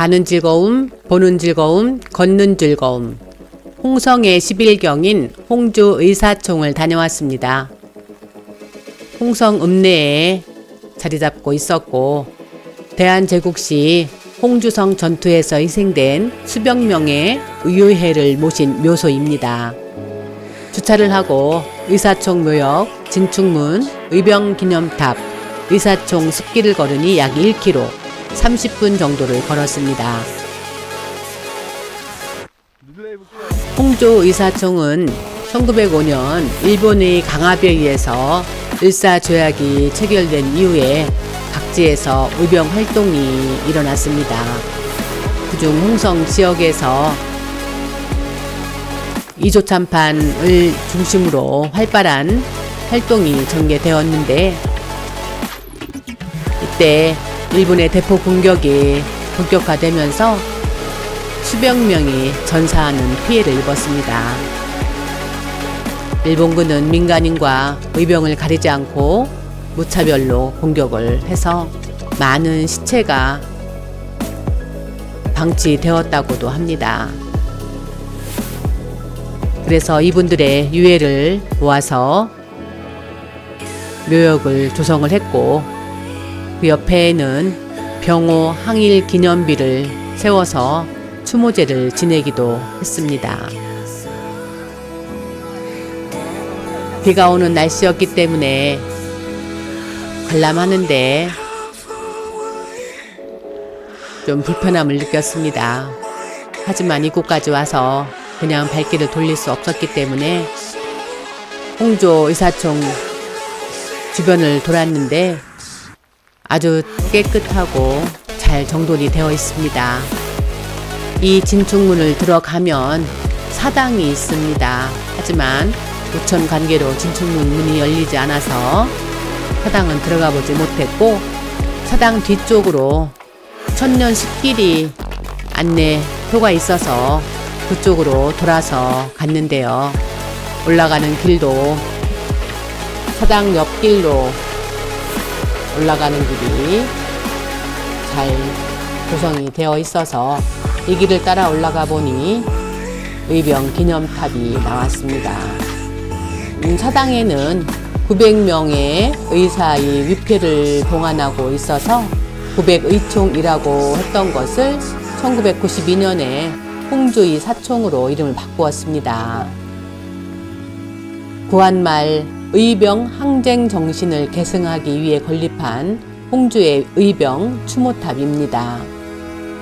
가는 즐거움, 보는 즐거움, 걷는 즐거움. 홍성의 11경인 홍주 의사총을 다녀왔습니다. 홍성 읍내에 자리 잡고 있었고 대한제국 시 홍주성 전투에서 희생된 수백 명의 의효회를 모신 묘소입니다. 주차를 하고 의사총 묘역, 진충문, 의병기념탑, 의사총 숲길을 걸으니 약 1km, 30분 정도를 걸었습니다. 홍조 의사총은 1905년 일본의 강압에 의해서 일사조약이 체결된 이후에 각지에서 의병 활동이 일어났습니다. 그중 홍성 지역에서 이조 참판을 중심으로 활발한 활동이 전개되었는데 이때 일본의 대포 공격이 본격화되면서 수백 명이 전사하는 피해를 입었습니다. 일본군은 민간인과 의병을 가리지 않고 무차별로 공격을 해서 많은 시체가 방치되었다고도 합니다. 그래서 이분들의 유해를 모아서 묘역을 조성을 했고 그 옆에는 병호 항일 기념비를 세워서 추모제를 지내기도 했습니다. 비가 오는 날씨였기 때문에 관람하는데 좀 불편함을 느꼈습니다. 하지만 이곳까지 와서 그냥 발길을 돌릴 수 없었기 때문에 홍조 의사총 주변을 돌았는데 아주 깨끗하고 잘 정돈이 되어 있습니다. 이 진충문을 들어가면 사당이 있습니다. 하지만 우천 관계로 진충문 문이 열리지 않아서 사당은 들어가 보지 못했고 사당 뒤쪽으로 천년 숲길이 안내표가 있어서 그쪽으로 돌아서 갔는데요. 올라가는 길도 사당 옆길로 올라가는 길이 잘 구성이 되어 있어서 이 길을 따라 올라가 보니 의병 기념탑이 나왔습니다. 음, 사당에는 900명의 의사의 위패를 봉안하고 있어서 900의총이라고 했던 것을 1992년에 홍주의 사총으로 이름을 바꾸었습니다. 구한말 의병 항쟁 정신을 계승하기 위해 건립한 홍주의 의병 추모탑입니다.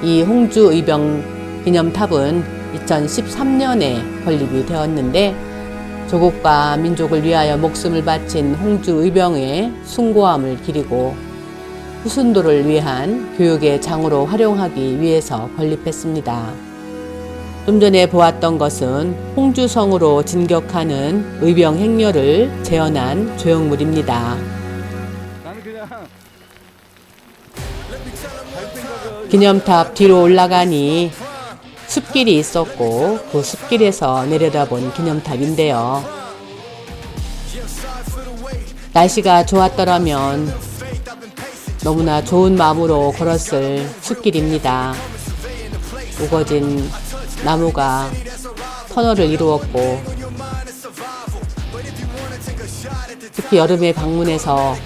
이 홍주 의병 기념탑은 2013년에 건립이 되었는데 조국과 민족을 위하여 목숨을 바친 홍주 의병의 숭고함을 기리고 후순도를 위한 교육의 장으로 활용하기 위해서 건립했습니다. 좀 전에 보았던 것은 홍주성으로 진격하는 의병 행렬을 재현한 조형물입니다. 기념탑 뒤로 올라가니 숲길이 있었고 그 숲길에서 내려다본 기념탑인데요. 날씨가 좋았더라면 너무나 좋은 마음으로 걸었을 숲길입니다. 우거진 나무가 터널을 이루었고 특히 여름에 방문해서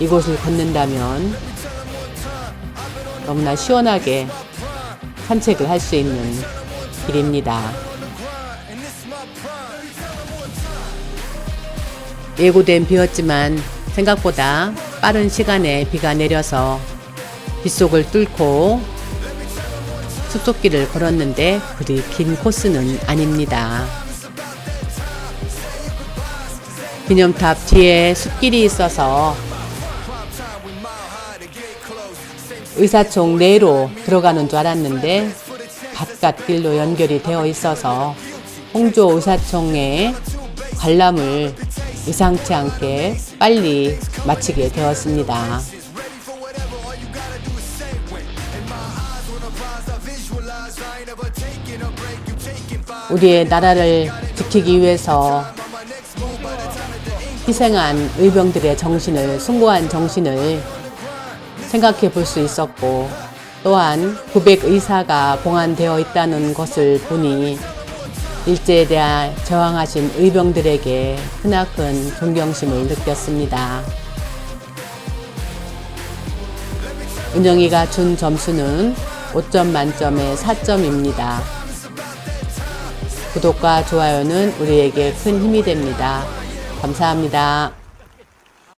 이곳을 걷는다면 너무나 시원하게 산책을 할 수 있는 길입니다. 예고된 비였지만 생각보다 빠른 시간에 비가 내려서 빗속을 뚫고 숲속길을 걸었는데 그리 긴 코스는 아닙니다. 기념탑 뒤에 숲길이 있어서 의사총 내로 들어가는 줄 알았는데 바깥 길로 연결이 되어 있어서 홍조 의사총의 관람을 의상치 않게 빨리 마치게 되었습니다. 우리의 나라를 지키기 위해서 희생한 의병들의 정신을, 숭고한 정신을 생각해 볼 수 있었고, 또한 900 의사가 봉안되어 있다는 것을 보니 일제에 대해 저항하신 의병들에게 크나큰 존경심을 느꼈습니다. 은영이가 준 점수는 5점 만점에 4점입니다. 구독과 좋아요는 우리에게 큰 힘이 됩니다. 감사합니다.